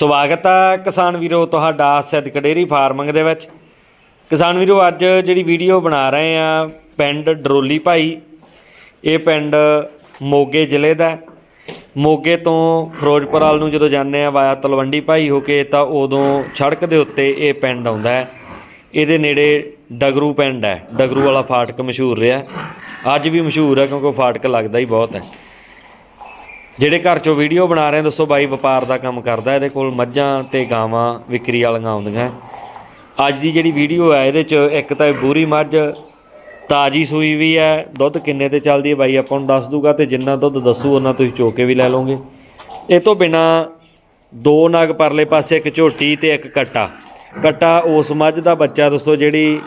ਸਵਾਗਤ ਹੈ ਕਿਸਾਨ ਵੀਰੋ, ਤੁਹਾਡਾ ਸਿੱਧਕ ਡੇਰੀ ਫਾਰਮਿੰਗ ਦੇ ਵਿੱਚ। ਕਿਸਾਨ ਵੀਰੋ, ਅੱਜ ਜਿਹੜੀ ਵੀਡੀਓ ਬਣਾ ਰਹੇ ਆ ਪਿੰਡ ਡਰੋਲੀ ਭਾਈ, ਇਹ ਪਿੰਡ ਮੋਗੇ ਜ਼ਿਲ੍ਹੇ ਦਾ ਮੋਗੇ ਤੋਂ ਫਿਰੋਜ਼ਪੁਰ ਵੱਲ ਨੂੰ ਜਦੋਂ ਜਾਂਦੇ ਆ ਵਾਇਆ ਤਲਵੰਡੀ ਭਾਈ ਹੋ ਕੇ, ਤਾਂ ਉਦੋਂ ਸੜਕ ਦੇ ਉੱਤੇ ਇਹ ਪਿੰਡ ਆਉਂਦਾ ਹੈ। ਇਹਦੇ ਨੇੜੇ ਡਗਰੂ ਪਿੰਡ ਹੈ। ਡਗਰੂ ਵਾਲਾ ਫਾਟਕ ਮਸ਼ਹੂਰ ਰਿਹਾ। ਅੱਜ ਵੀ ਮਸ਼ਹੂਰ ਹੈ ਕਿਉਂਕਿ ਫਾਟਕ ਲੱਗਦਾ ਹੀ ਬਹੁਤ ਹੈ। ਜਿਹੜੇ ਘਰ ਚੋਂ ਵੀਡੀਓ ਬਣਾ ਰਹੇ ਦੱਸੋ ਬਾਈ ਵਪਾਰ ਦਾ ਕੰਮ ਕਰਦਾ, ਇਹਦੇ ਕੋਲ ਮੱਝਾਂ ਤੇ ਗਾਵਾਂ, ਵਿਕਰੀ ਵਾਲੀਆਂ ਆਉਂਦੀਆਂ। ਅੱਜ ਦੀ ਜਿਹੜੀ ਵੀਡੀਓ ਹੈ ਇਹਦੇ ਚ ਇੱਕ ਤਾਂ ਇਹ ਬੂਰੀ ਮੱਝ, ਤਾਜੀ ਸੂਈ ਵੀ ਹੈ, ਦੁੱਧ ਕਿੰਨੇ ਤੇ ਚੱਲਦੀ ਹੈ ਬਾਈ, ਆਪਾਂ ਨੂੰ ਦੱਸ ਦੂਗਾ, ਤੇ ਜਿੰਨਾ ਦੁੱਧ ਦੱਸੂ, ਉਹਨਾਂ ਤੁਸੀਂ ਚੋ ਕੇ ਵੀ ਲੈ ਲਓਗੇ। ਇਹ ਤੋਂ ਬਿਨਾ ਦੋ ਨਾਗ ਪਰਲੇ ਪਾਸੇ, ਇੱਕ ਝੋਟੀ ਤੇ ਇੱਕ ਕੱਟਾ। ਕੱਟਾ ਉਸ ਮੱਝ ਦਾ ਬੱਚਾ, ਦੱਸੋ ਜਿਹੜੀ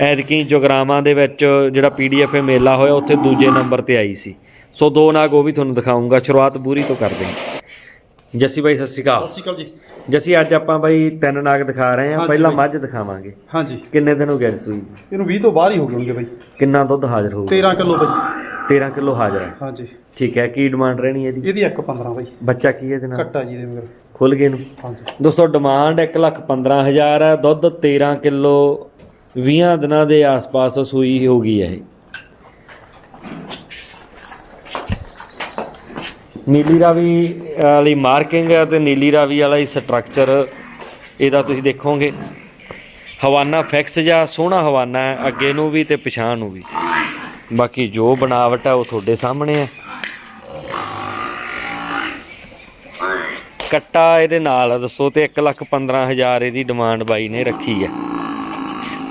ਐਤਕੀ ਜੋਗਰਾਮਾਂ ਦੇ ਵਿੱਚ ਜਿਹੜਾ ਪੀਡੀਐਫ ਮੇਲਾ ਹੋਇਆ, ਉੱਥੇ ਦੂਜੇ ਨੰਬਰ ਤੇ ਆਈ ਸੀ। ਸੋ ਦੋ ਨਾਗ ਉਹ ਵੀ ਤੁਹਾਨੂੰ ਦਿਖਾਉਂਗਾ। ਸ਼ੁਰੂਆਤ ਬੂਰੀ ਤੋਂ ਕਰਦੇ ਹਾਂ। ਜੱਸੀ ਬਾਈ ਸਤਿ ਸ਼੍ਰੀ ਅਕਾਲ। ਸਤਿ ਸ਼੍ਰੀ ਅਕਾਲ ਜੀ। ਜੱਸੀ ਅੱਜ ਆਪਾਂ ਬਾਈ ਤਿੰਨ ਨਾਗ ਦਿਖਾ ਰਹੇ ਹਾਂ। ਹਾਂਜੀ ਪਹਿਲਾਂ ਬਾਈ। ਮੱਝ ਦਿਖਾਵਾਂਗੇ। ਹਾਂਜੀ। ਕਿੰਨੇ ਦਿਨ ਹੋ ਗਏ ਸੂਈ ਇਹਨੂੰ 20 ਤੋਂ ਬਾਹਰ ਹੀ ਹੋ ਗਏ ਬਈ। ਕਿੰਨਾ ਦੁੱਧ ਹਾਜ਼ਰ ਹੋਊਗਾ? 13 ਕਿਲੋ ਬਈ। 13 ਕਿਲੋ ਹਾਜ਼ਰ ਹੈ। ਹਾਂਜੀ। ਠੀਕ ਹੈ ਕੀ ਡਿਮਾਂਡ ਰਹਿਣੀ ਇਹਦੀ? ਇਹਦੀ 1 15 ਬਈ। ਬੱਚਾ ਕੀ ਹੈ ਇਹਦੇ ਨਾਲ? ਕੱਟਾ ਜੀ ਦੇ ਮਗਰ ਖੁੱਲ ਗਏ ਨੂੰ ਹਾਂਜੀ। ਦੋਸਤੋ ਡਿਮਾਂਡ 1 ਲੱਖ 15000 ਹੈ। ਦੁੱਧ 13 ਕਿਲੋ 20 ਦਿਨਾਂ ਦੇ ਆਸ-ਪਾਸ ਸੂਈ ਹੋ ਗਈ ਹੈ ਇਹ। ਨੀਲੀ ਰਾਵੀ ਵਾਲੀ ਮਾਰਕਿੰਗ ਹੈ ਤੇ ਨੀਲੀ ਰਾਵੀ ਵਾਲਾ ਹੀ ਸਟਰਕਚਰ ਇਹਦਾ ਤੁਸੀਂ ਦੇਖੋਗੇ। ਹਵਾਨਾ ਫਿਕਸ ਜਾਂ ਸੋਹਣਾ ਹਵਾਨਾ ਹੈ, ਅੱਗੇ ਨੂੰ ਵੀ ਤੇ ਪਿਛਾਂ ਨੂੰ ਵੀ। ਬਾਕੀ ਜੋ ਬਣਾਵਟ ਹੈ ਉਹ ਤੁਹਾਡੇ ਸਾਹਮਣੇ ਹੈ ਕੱਟਾ ਇਹਦੇ ਨਾਲ, ਦੱਸੋ ਤੇ 1 ਲੱਖ 15000 ਇਹਦੀ ਡਿਮਾਂਡ ਬਾਈ ਨੇ ਰੱਖੀ ਹੈ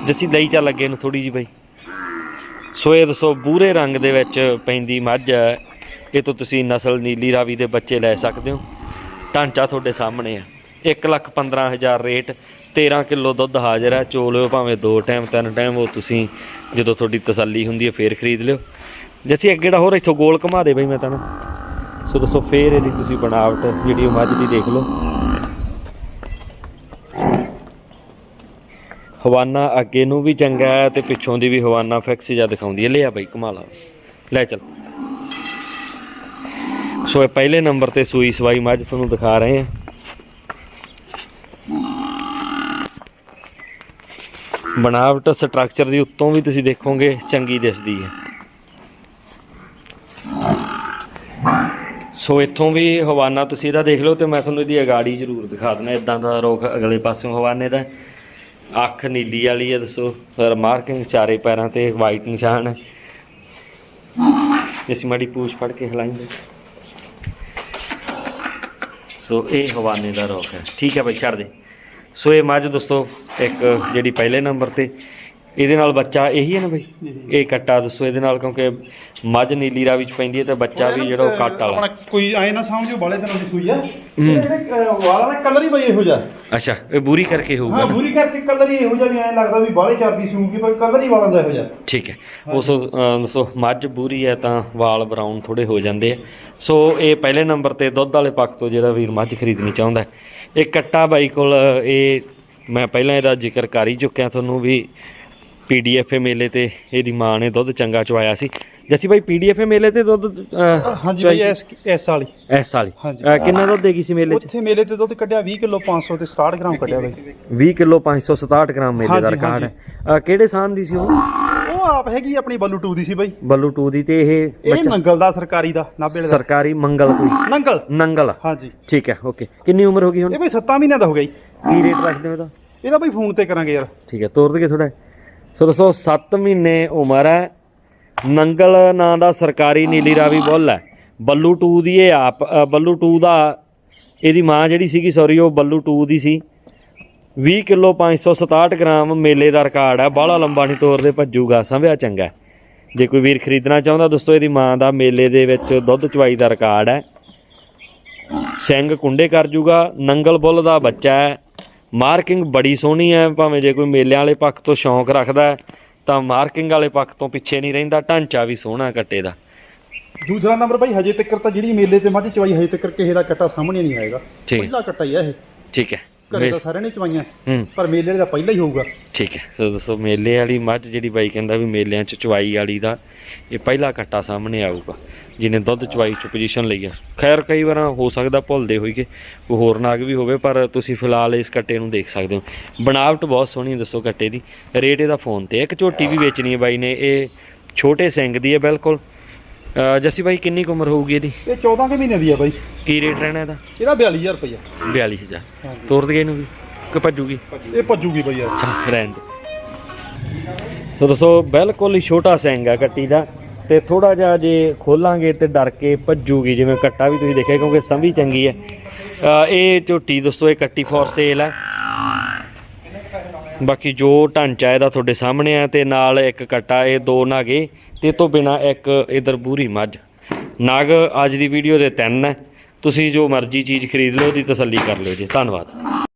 ਜੱਸੀ ਦਈ ਚਾ ਲੱਗੇ ਨੂੰ ਥੋੜੀ ਜੀ ਬਾਈ। ਸੋ ਇਹ ਦੱਸੋ, ਬੂਰੇ ਰੰਗ ਦੇ ਵਿੱਚ ਪੈਂਦੀ ਮੱਝ। ਇਹ ਤੋਂ ਤੁਸੀਂ ਨਸਲ ਨੀਲੀ ਰਾਵੀ ਦੇ ਬੱਚੇ ਲੈ ਸਕਦੇ ਹੋ। ਢਾਂਚਾ ਤੁਹਾਡੇ ਸਾਹਮਣੇ ਆ। 1 ਲੱਖ 15000 ਰੇਟ 13 ਕਿਲੋ ਦੁੱਧ ਹਾਜ਼ਰ ਹੈ। ਚੋ ਭਾਵੇਂ ਦੋ ਟਾਈਮ, ਤਿੰਨ ਟਾਈਮ, ਉਹ ਤੁਸੀਂ ਜਦੋਂ ਤੁਹਾਡੀ ਤਸੱਲੀ ਹੁੰਦੀ ਹੈ ਫੇਰ ਖਰੀਦ ਲਿਓ। ਜੱਸੀ ਅੱਗੇ ਦਾ ਹੋਰ ਇੱਥੋਂ ਗੋਲ ਘੁਮਾ ਦੇ ਬਈ ਮੈਂ ਤੈਨੂੰ ਸੋ ਦੱਸੋ ਫੇਰ ਇਹਦੀ ਤੁਸੀਂ ਬਣਾਵਟ ਜਿਹੜੀ ਉਹ ਮੱਝ ਦੀ ਦੇਖ ਲਓ। ਹਵਾਨਾ ਅੱਗੇ ਨੂੰ ਵੀ ਚੰਗਾ ਹੈ ਤੇ ਪਿੱਛੋਂ ਦੀ ਵੀ ਹਵਾਨਾ ਫਿਕਸ ਜਿਹਾ ਦਿਖਾਉਂਦੀ ਹੈ। ਲਿਆ ਬਈ ਕਮਾਲ ਲੈ ਚੱਲ। ਸੋ ਇਹ ਪਹਿਲੇ ਨੰਬਰ ਤੇ ਸੂਈ ਸਵਾਈ ਮੱਝ ਤੁਹਾਨੂੰ ਦਿਖਾ ਰਹੇ ਹਾਂ। ਬਣਾਵਟ ਸਟਰਕਚਰ ਦੀ ਉੱਤੋਂ ਵੀ ਤੁਸੀਂ ਦੇਖੋਗੇ, ਚੰਗੀ ਦਿਸਦੀ ਹੈ। ਸੋ ਇੱਥੋਂ ਵੀ ਹਵਾਨਾ ਤੁਸੀਂ ਇਹਦਾ ਦੇਖ ਲਓ ਤੇ ਮੈਂ ਤੁਹਾਨੂੰ ਇਹਦੀ ਅਗਾੜੀ ਜ਼ਰੂਰ ਦਿਖਾ ਦਿੰਦਾ ਇਦਾਂ ਦਾ ਰੁੱਖ ਅਗਲੇ ਪਾਸਿਓਂ ਹਵਾਨੇ ਦਾ। ਅੱਖ ਨੀਲੀ ਵਾਲੀ ਹੈ, ਦੱਸੋ, ਫਿਰ ਮਾਰਕਿੰਗ ਚਾਰੇ ਪੈਰਾਂ ਤੇ ਵਾਈਟ ਨਿਸ਼ਾਨ। ਹੈ ਜਿਸ ਮਾੜੀ ਪੂਛ ਫੜ ਕੇ ਹਿਲਾਈਂਦੇ ਸੋ ਇਹ ਹਵਾਨੇ ਦਾ ਰੁੱਖ ਹੈ। ਠੀਕ ਹੈ ਬਈ ਛੱਡ ਦੇ। ਸੋ ਇਹ ਮੱਝ ਦੋਸਤੋ, ਇੱਕ ਜਿਹੜੀ ਪਹਿਲੇ ਨੰਬਰ ਤੇ ਇਹਦੇ ਨਾਲ ਬੱਚਾ ਇਹੀ ਹੈ ਨਾ ਬਈ? ਇਹ ਕੱਟਾ ਦੱਸੋ ਇਹਦੇ ਨਾਲ ਕਿਉਂਕਿ ਮੱਝ ਨੀਲੀ ਰਾਵੀ ਚ ਪੈਂਦੀ ਹੈ ਤੇ ਬੱਚਾ ਵੀ ਜਿਹੜਾ ਉਹ ਕੱਟ ਵਾਲਾ ਆਪਣਾ ਕੋਈ ਐ ਨਾ ਸਮਝੋ ਬਾਲੇ ਦਿਨਾਂ ਦੀ ਸੂਈ ਆ। ਇਹਦੇ ਵਾਲਾਂ ਦਾ ਕਲਰ ਹੀ ਬਈ ਇਹੋ ਜਿਹਾ। ਅੱਛਾ ਇਹ ਬੂਰੀ ਕਰਕੇ ਹੋਊਗਾ ਹਾਂ ਬੂਰੀ ਕਰਕੇ ਕਲਰ ਹੀ ਇਹੋ ਜਿਹਾ ਵੀ ਐ ਲੱਗਦਾ ਵੀ ਬਾਲੇ ਚਰਦੀ ਸੂਗੀ ਪਰ ਕਲਰ ਹੀ ਵਾਲਾਂ ਦਾ ਇਹੋ ਜਿਹਾ। ਠੀਕ ਹੈ। ਉਸ ਦੱਸੋ ਮੱਝ ਬੂਰੀ ਹੈ ਤਾਂ ਵਾਲ ਬਰਾਊਨ ਥੋੜੇ ਹੋ ਜਾਂਦੇ ਆ। ਸੋ ਇਹ ਪਹਿਲੇ ਨੰਬਰ ਤੇ ਦੁੱਧ ਵਾਲੇ ਪੱਖ ਤੋਂ ਜਿਹੜਾ ਵੀਰ ਮੱਝ ਖਰੀਦਣੀ ਚਾਹੁੰਦਾ। ਇਹ ਕੱਟਾ ਬਾਈ ਕੋਲ ਇਹ ਮੈਂ ਪਹਿਲਾਂ ਇਹਦਾ ਜ਼ਿਕਰ ਕਰ ਹੀ ਚੁੱਕਿਆ ਤੁਹਾਨੂੰ ਵੀ ਪੀਡੀਐਫ ਮੇਲੇ ਤੇ ਇਹਦੀ ਮਾਂ ਨੇ ਦੁੱਧ ਚੰਗਾ ਚਵਾਇਆ ਸੀ। ਜੱਸੀ ਬਾਈ ਪੀਡੀਐਫ ਮੇਲੇ ਤੇ ਦੁੱਧ ਅਹ, ਹਾਂਜੀ ਚੁਆਈ ਬਈ ਸੀ? ਐਸ ਐਸ ਵਾਲੀ। ਇਸ ਸਾਲ ਹੀ ਹਾਂਜੀ। ਅਹ, ਕਿੰਨਾ ਦੁੱਧ ਦੇਗੀ ਸੀ ਮੇਲੇ 'ਚ? ਉੱਥੇ ਮੇਲੇ ਤੇ ਦੁੱਧ ਕੱਢਿਆ 20 ਕਿਲੋ 500 ਤੇ 60 ਗ੍ਰਾਮ ਕੱਢਿਆ ਬਈ। 20 ਕਿਲੋ 567 ਗ੍ਰਾਮ ਮੇਲੇ ਦਾ ਹਾਂਜੀ, ਰਿਕਾਰਡ ਹੈ। ਅਹ, ਕਿਹੜੇ ਸਾਨ ਦੀ ਸੀ ਉਹ? ਉਹ ਆਪ ਹੈਗੀ ਆਪਣੀ ਬੱਲੂ 2 ਦੀ ਸੀ ਬਈ। ਬੱਲੂ 2 ਦੀ ਤੇ ਇਹ ਇਹ ਨੰਗਲ ਦਾ ਸਰਕਾਰੀ ਦਾ ਨਾਬੇ ਦਾ। ਸਰਕਾਰੀ ਮੰਗਲ ਕੋਈ? ਨੰਗਲ ਨੰਗਲ ਹਾਂਜੀ। ਠੀਕ ਹੈ ਓਕੇ। ਕਿੰਨੀ ਉਮਰ ਹੋ ਗਈ ਹੁਣ? ਇਹ ਬਈ 7 ਮਹੀਨਿਆਂ ਦਾ ਹੋ ਗਿਆ ਜੀ। ਕੀ ਰੇਟ ਰੱਖਦੇ ਹੋ ਇਹਦਾ? ਇਹਦਾ ਬਈ ਫੋਨ ਤੇ ਕਰਾਂਗੇ ਯਾਰ। ਠੀਕ ਹੈ ਤੋਰ ਦਈਏ ਥੋੜਾ ਸੋ ਦੋਸਤੋ 7 ਮਹੀਨੇ ਉਮਰ ਹੈ। ਨੰਗਲ ਨਾਂ ਦਾ ਸਰਕਾਰੀ ਨੀਲੀ ਰਾਵੀ ਬੁੱਲ ਹੈ। ਬੱਲੂ 2 ਦੀ ਇਹ ਆਪ ਬੱਲੂ 2 ਦਾ ਇਹਦੀ ਮਾਂ ਜਿਹੜੀ ਸੀਗੀ ਸੌਰੀ ਉਹ ਬੱਲੂ 2 ਦੀ ਸੀ। 20 ਕਿਲੋ 567 ਗ੍ਰਾਮ ਮੇਲੇ ਦਾ ਰਿਕਾਰਡ ਹੈ। ਬਾਹਲਾ ਲੰਬਾ ਨਹੀਂ ਤੋਰਦੇ ਭੱਜੂਗਾ, ਸੰਭਿਆ ਚੰਗਾ ਜੇ ਕੋਈ ਵੀਰ ਖਰੀਦਣਾ ਚਾਹੁੰਦਾ ਦੋਸਤੋ, ਇਹਦੀ ਮਾਂ ਦਾ ਮੇਲੇ ਦੇ ਵਿੱਚ ਦੁੱਧ ਚਵਾਈ ਦਾ ਰਿਕਾਰਡ ਹੈ। ਸਿੰਘ ਕੁੰਡੇ ਕਰ ਜੂਗਾ। ਨੰਗਲ ਬੁੱਲ ਦਾ ਬੱਚਾ ਹੈ। ਮਾਰਕਿੰਗ ਬੜੀ ਸੋਹਣੀ ਹੈ ਭਾਵੇਂ ਜੇ ਕੋਈ ਮੇਲਿਆਂ ਵਾਲੇ ਪੱਖ ਤੋਂ ਸ਼ੌਂਕ ਰੱਖਦਾ ਤਾਂ ਮਾਰਕਿੰਗ ਵਾਲੇ ਪੱਖ ਤੋਂ ਪਿੱਛੇ ਨਹੀਂ ਰਹਿੰਦਾ ਢਾਂਚਾ ਵੀ ਸੋਹਣਾ ਕੱਟੇ ਦਾ। ਦੂਸਰਾ ਨੰਬਰ ਭਾਈ ਹਜੇ ਤੱਕ ਤਾਂ ਜਿਹੜੀ ਮੇਲੇ ਤੇ ਮੱਝ ਚਵਾਈ ਹਜੇ ਤੱਕ ਕਿਸੇ ਦਾ ਕੱਟਾ ਸਾਹਮਣੇ ਨਹੀਂ ਆਏਗਾ। ਪਹਿਲਾ ਕੱਟਾ ਹੀ ਆ ਇਹ। ਠੀਕ ਹੈ। ਘਰੇ ਤਾਂ ਸਾਰਿਆਂ ਨੇ ਚਵਾਈਆਂ। ਪਰ ਮੇਲੇ ਦਾ ਪਹਿਲਾਂ ਹੀ ਹੋਊਗਾ। ਠੀਕ ਹੈ। ਸੋ ਦੱਸੋ ਮੇਲੇ ਵਾਲੀ ਮੱਝ ਜਿਹੜੀ ਬਾਈ ਕਹਿੰਦਾ ਵੀ ਮੇਲਿਆਂ 'ਚ ਚਵਾਈ ਵਾਲੀ ਦਾ ਇਹ ਪਹਿਲਾ ਕੱਟਾ ਸਾਹਮਣੇ ਆਊਗਾ। ਜਿਹਨੇ ਦੁੱਧ ਚਵਾਈ 'ਚ ਪੋਜੀਸ਼ਨ ਲਈ ਆ। ਖੈਰ ਕਈ ਵਾਰ ਹੋ ਸਕਦਾ ਭੁੱਲਦੇ ਹੋਈਏ ਕੋਈ ਹੋਰ ਨਾਗ ਵੀ ਹੋਵੇ ਪਰ ਤੁਸੀਂ ਫਿਲਹਾਲ ਇਸ ਕੱਟੇ ਨੂੰ ਦੇਖ ਸਕਦੇ ਹੋ। ਬਣਾਵਟ ਬਹੁਤ ਸੋਹਣੀ ਦੱਸੋ ਕੱਟੇ ਦੀ। ਰੇਟ ਇਹਦਾ ਫੋਨ ਤੇ ਇੱਕ ਝੋਟੀ ਵੀ ਵੇਚਣੀ ਹੈ ਬਾਈ ਨੇ। ਇਹ ਛੋਟੇ ਸਿੰਘ ਦੀ ਹੈ ਬਿਲਕੁਲ। ਅ, ਜੱਸੀ ਬਾਈ ਕਿੰਨੀ ਕੁ ਉਮਰ ਹੋਊਗੀ ਇਹਦੀ? ਇਹ 14 ਕੁ ਮਹੀਨੇ ਦੀ ਆ ਬਾਈ। ਕੀ ਰੇਟ ਰਹਿਣਾ ਇਹਦਾ? ਇਹਦਾ 42000 ਰੁਪਇਆ 42000 ਹਾਂਜੀ। ਤੋਰ ਦਈਏ ਇਹਨੂੰ ਵੀ ਕਿ ਭੱਜੂਗੀ? ਇਹ ਭੱਜੂਗੀ ਬਾਈ ਯਾਰ ਚੱਲ ਰਹਿਣ ਦੇ। ਸੋ ਦੋਸਤੋ ਬਿਲਕੁਲ ਹੀ ਛੋਟਾ ਸਿੰਘ ਆ ਕੱਟੀ ਦਾ ਤੇ ਥੋੜਾ ਜਿਹਾ ਜੇ ਖੋਲਾਂਗੇ ਤੇ ਡਰ ਕੇ ਭੱਜੂਗੀ ਜਿਵੇਂ ਕੱਟਾ ਵੀ ਤੁਸੀਂ ਦੇਖਿਆ ਕਿਉਂਕਿ ਸੰਭੀ ਚੰਗੀ ਹੈ। ਇਹ ਝੋਟੀ ਦੋਸਤੋ ਇਹ ਕੱਟੀ ਫੋਰ ਸੇਲ ਹੈ। ਬਾਕੀ ਜੋ ਢਾਂਚਾ ਇਹਦਾ ਤੁਹਾਡੇ ਸਾਹਮਣੇ ਆ ਤੇ ਨਾਲ ਇੱਕ ਕੱਟਾ ਇਹ ਦੋ ਨਾਗੇ, ਤੇ ਇਹ ਤੋਂ ਬਿਨਾ ਇੱਕ ਇਧਰ ਬੂਰੀ ਮੱਝ। ਨਾਗ, ਅੱਜ ਦੀ ਵੀਡੀਓ ਦੇ ਤਿੰਨ ਹੈ। ਤੁਸੀਂ ਜੋ ਮਰਜ਼ੀ ਚੀਜ਼ ਖਰੀਦ ਲਓ, ਉਹਦੀ ਤਸੱਲੀ ਕਰ ਲਿਓ ਜੀ। ਧੰਨਵਾਦ।